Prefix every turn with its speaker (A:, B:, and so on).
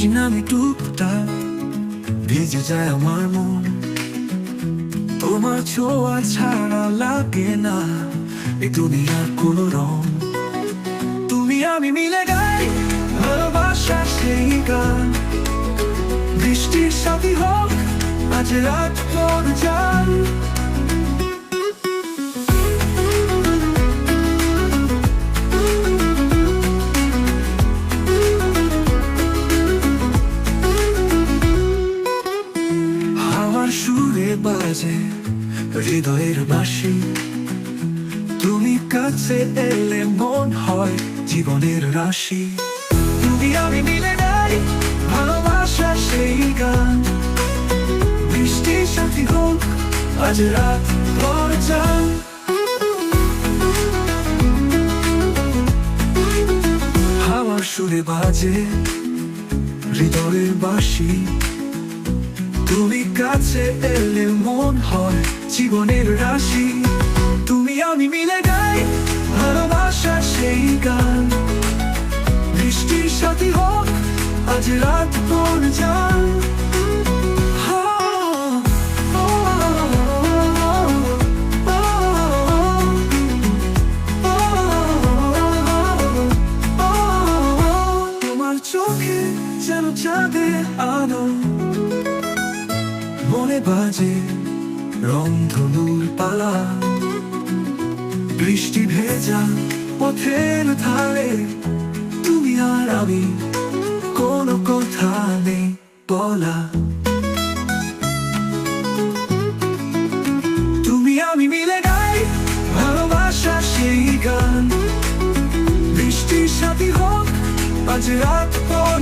A: বৃষ্টি নামে টুকটা ভেজে যায় আমার মন। তোমার ছোঁয়া ছাড়া লাগে না এ দুনিয়ার কোনো রং। তুমি আমি মিলে গাই ভালোবাসা সেই গান। বৃষ্টির সাথী হোক, আজ রাত পর যান বাজে হৃদয়ের বাসি তুমি কাছে এলে মন হয় জীবনের রাশি। তুমি আমি মিলে নাই ভালোবাসা সেই গান। বৃষ্টির সাথী হোক, আজ রাত ভর হাওয়ার সুরে বাজে হৃদয়ের বাসি তুমি কাছে এলে মন হয় জীবনের রাশি। তুমি আমি মিলে গাই ভালোবাসা সেই গান। বৃষ্টির সাথে হোক, আজ রাত পর যান তোমার চোখে যেন চাঁদের আলো। মনে বাজে রং ধনুর পালা। বৃষ্টি ভেজা পথের ধারে, তুমি আর আমি কোনো কথা নেই বলা। তুমি আমি মিলে গাই ভালোবাসা সেই গান। বৃষ্টির সাথী হোক, আজ রাত পর